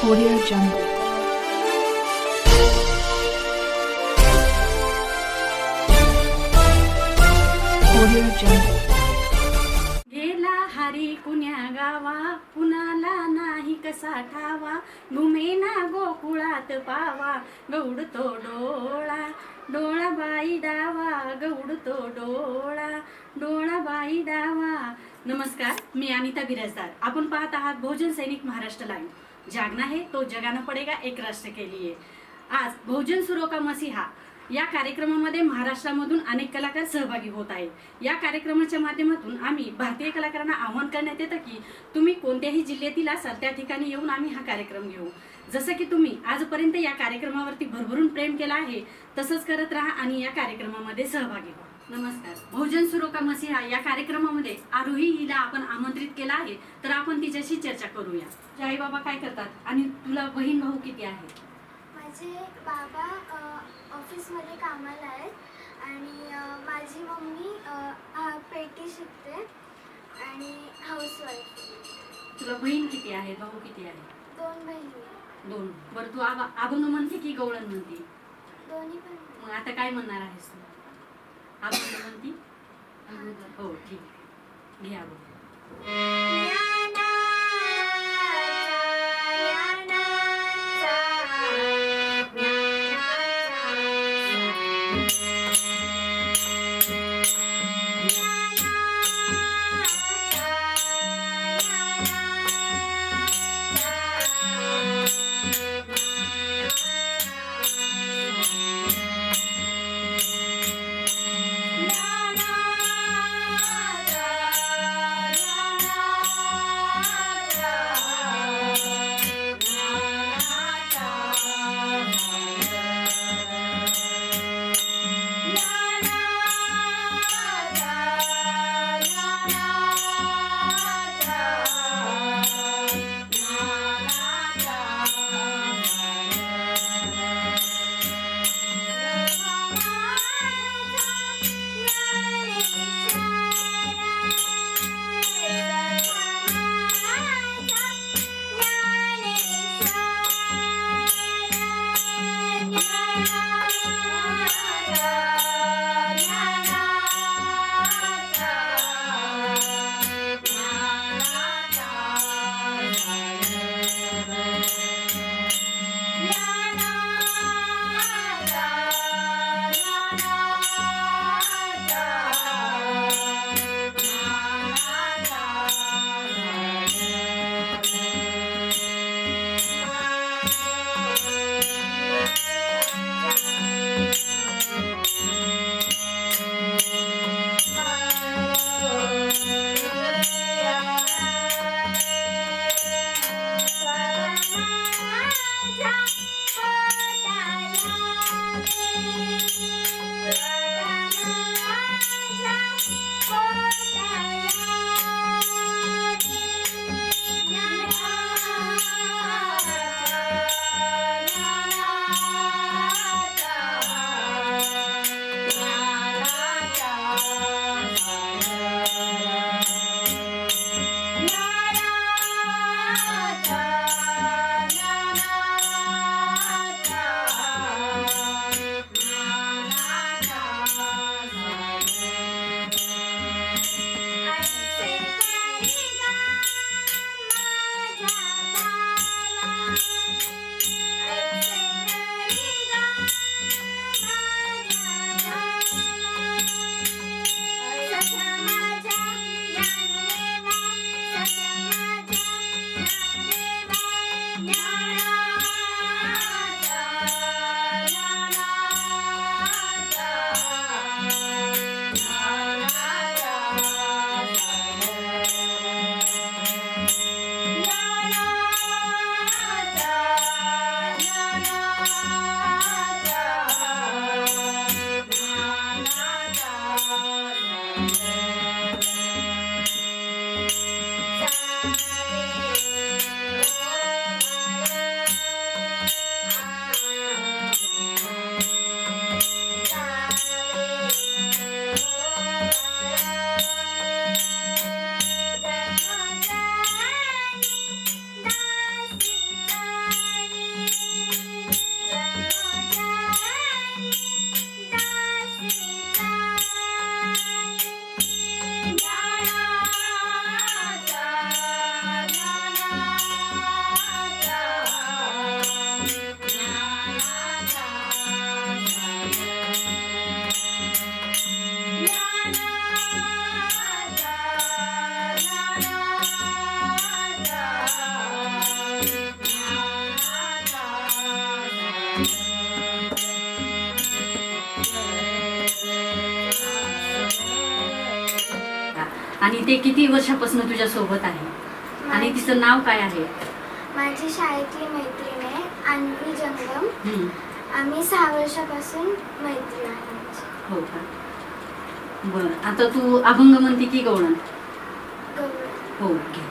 Audio Jungle. Audio Jungle. गेला हरी कुण्या गावा कुणाला नाही कसा ठावा? घुमेना गोकुळात पावा गौडतो डोळा डोळा. बाई डावा गौडतो डोळा डोळा. बाई डावा. नमस्कार मी अनिता बिराजदार. आपण पाहत आहात भोजन सैनिक महाराष्ट्र लाईव्ह जागना है तो जगाना पडेगा एक राष्ट्र के लिए. आज बहुजन सुरो का मसीहा या कार्यक्रमामध्ये महाराष्ट्रामधून अनेक कलाकार सहभागी होत आहेत. या कार्यक्रमाच्या माध्यमातून आम्ही भारतीय कलाकारांना आवाहन करण्यात येतं की तुम्ही कोणत्याही जिल्ह्यातील असाल त्या ठिकाणी येऊन आम्ही हा कार्यक्रम घेऊ. जसं की तुम्ही आजपर्यंत या कार्यक्रमावरती भरभरून प्रेम केला आहे तसंच करत राहा आणि या कार्यक्रमामध्ये सहभागी व्हा. नमस्कार. बहुजन सुरोका मसिहा या कार्यक्रमामध्ये आरोही हिला आपण आमंत्रित केला आहे. तर आपण तिच्याशी चर्चा करूया. तुझे आई बाबा काय करतात आणि तुला बहीण भाऊ किती आहे? माझे बाबा ऑफिसमध्ये कामाला आहेत आणि अ, माझी मम्मी अ, हा, पेटी शिकते आणि हाऊसवाईफ तुला बहीण किती आहे? भाऊ किती आहे? दोन बहिणी. आहेत. दोन. बरं तू आबा आबंग म्हणते की गवळण म्हणते? दोन्ही पण. मग आता काय म्हणणार आहेस तू? आबंग म्हणती हो ठीक आहे. वर्षापासून तुझ्या सोबत आहे. आणि तिचं नाव काय आहे? माझी शाळेतली मैत्रीण आहे अन्वी जंगम. आम्ही सहा वर्षापासून मैत्रीण आहे. हो का? बरं. आता तू अभंग म्हणते की गवळण हो घे.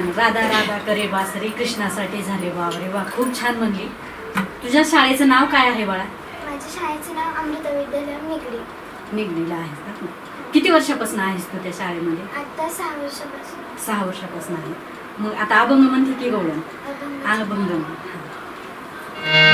छान. राधा राधा करे बासरी कृष्णासाठी झाले बावरे वा खूप छान म्हणली. तुझ्या शाळेचं नाव काय आहे बाळा? माझ्या शाळेचं नाव अमृत विद्यालय निगडी. निगडीला आहेस का? तू? किती वर्षापासून आहेस तू त्या शाळेमध्ये? आता सहा वर्षापासून. सहा वर्षापासून आहे. मग आता अभंग म्हणते की गवळण अभंग. अभंग. म्हण.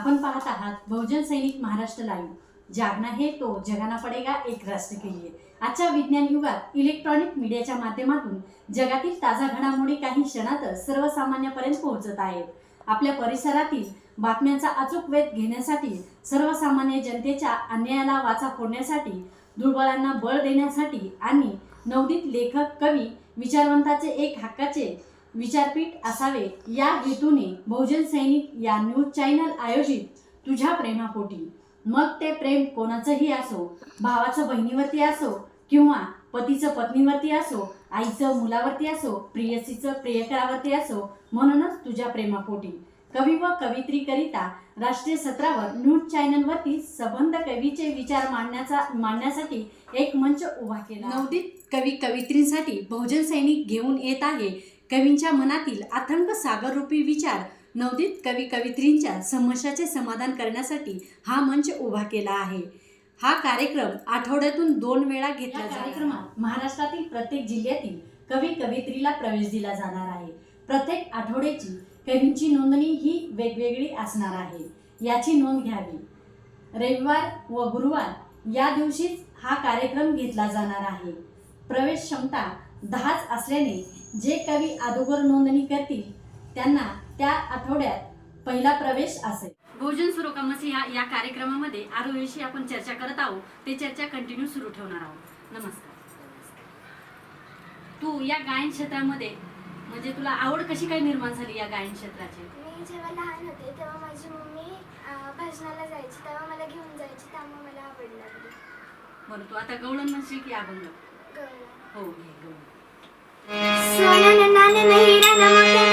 आपण पाहत आहात बहुजन सैनिक महाराष्ट्र लाईव्ह जागना हे तो जगाना पडेगा एक राष्ट्र के लिए. आजच्या विज्ञान युगात इलेक्ट्रॉनिक मीडियाच्या माध्यमातून जगातील ताजा घडामोडी काही क्षणातच सर्वसामान्यापर्यंत पोहोचत आहेत. आपल्या परिसरातील बातम्यांचा अचूक वेध घेण्यासाठी सर्वसामान्य जनतेच्या अन्यायाला वाचा फोडण्यासाठी दुर्बलांना बळ देण्यासाठी आणि नवनीत लेखक कवी विचारवंताचे एक हक्काचे विचारपीठ असावे. या हेतूने बहुजन सैनिक या न्यूज चॅनल आयोजित तुझ्या प्रेमापोटी. मग ते प्रेम कोणाचंही असो भावाचं बहिणीवरती असो किंवा पतीचं पत्नीवरती असो आईचं मुलावरती असो प्रियसीचं प्रियकरावरती असो म्हणूनच तुझ्या प्रेमापोटी. कवी व कवित्रीकरिता राष्ट्रीय सत्रावर न्यूज चॅनलवरती सबंध कवीचे विचार मांडण्याचा मांडण्यासाठी एक मंच उभा केला. नवदीत कवी कवित्रींसाठी बहुजन सैनिक घेऊन येत आहे. कवींच्या मनातील अथंग सागररूपी विचार नवदीत कवी कवित्रींच्या समस्याचे समाधान करण्यासाठी हा मंच उभा केला आहे. हा कार्यक्रम आठवड्यातून दोन वेळा घेतला कार्यक्रमात महाराष्ट्रातील प्रत्येक जिल्ह्यातील कवी कवित्रीला प्रवेश दिला जाणार आहे. प्रत्येक आठवड्याची कवींची नोंदणी ही वेगवेगळी असणार आहे. याची नोंद घ्यावी. रविवार व गुरुवार या दिवशीच हा कार्यक्रम घेतला जाणार आहे. प्रवेश क्षमता दहाच असल्याने जे कवी अगोदर नोंदणी करतील त्यांना त्या आठवड्यात पहिला प्रवेश असेल. भोजन सुरू मसिहा या कार्यक्रमामध्ये आरोग्याविषयी आपण चर्चा करत आहोत. ते चर्चा कंटिन्यू सुरू ठेवणार आहोत. नमस्कार. तू या गायन क्षेत्रामध्ये म्हणजे तुला आवड कशी काय निर्माण झाली या गायन क्षेत्राची? मी जेव्हा लहान होते तेव्हा माझी मम्मी भजनाला जायची तेव्हा मला घेऊन जायची त्यामुळे मला आवड लागली. बरं तू आता गवळण म्हणशील की अभंग. हो घे गवळण. na na na na na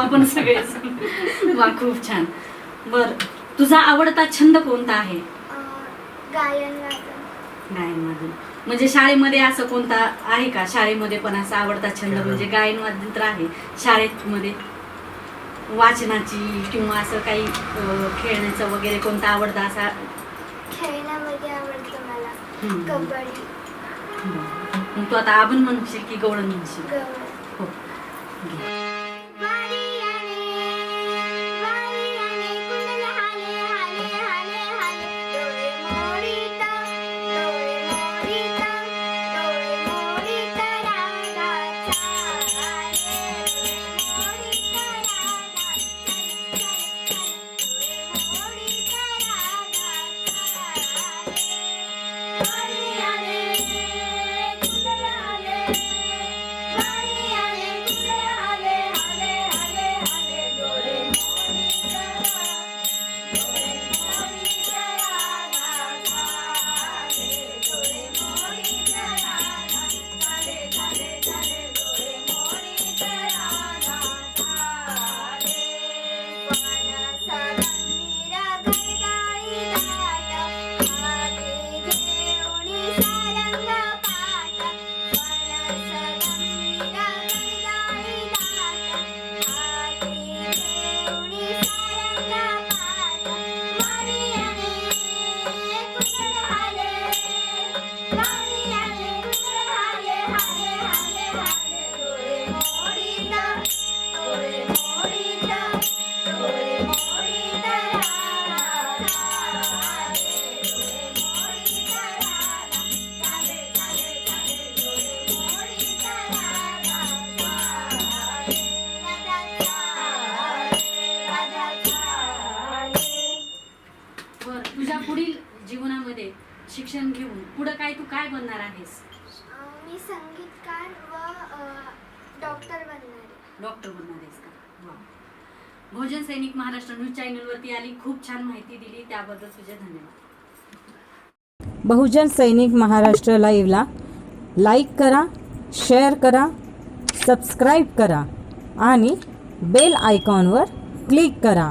आपण सगळेच वा खूप छान. बर. तुझा आवडता छंद कोणता आहे? गायन वादन गायन वादन म्हणजे शाळेमध्ये असं कोणता आहे का? शाळेमध्ये पण असा आवडता छंद म्हणजे गायन वादन तर आहे. शाळेत मध्ये वाचनाची किंवा असं काही खेळण्याचं वगैरे कोणता आवडता असा? खेळण्यामध्ये आवडतं मला. हम्म. कबड्डी. मग तू आता आपण म्हणशील की गवळण म्हणशील? हो. घे. बनणार आहेस? मी संगीतकार व डॉक्टर बनणार आहे. डॉक्टर बनणार आहेस का? वा. भोजन सैनिक महाराष्ट्र न्यूज चॅनलवरती आली खूप छान माहिती दिली त्याबद्दल तुझे धन्यवाद. बहुजन सैनिक महाराष्ट्र लाईव्हला लाईक करा शेअर करा सबस्क्राईब करा आणि बेल आयकॉनवर क्लिक करा.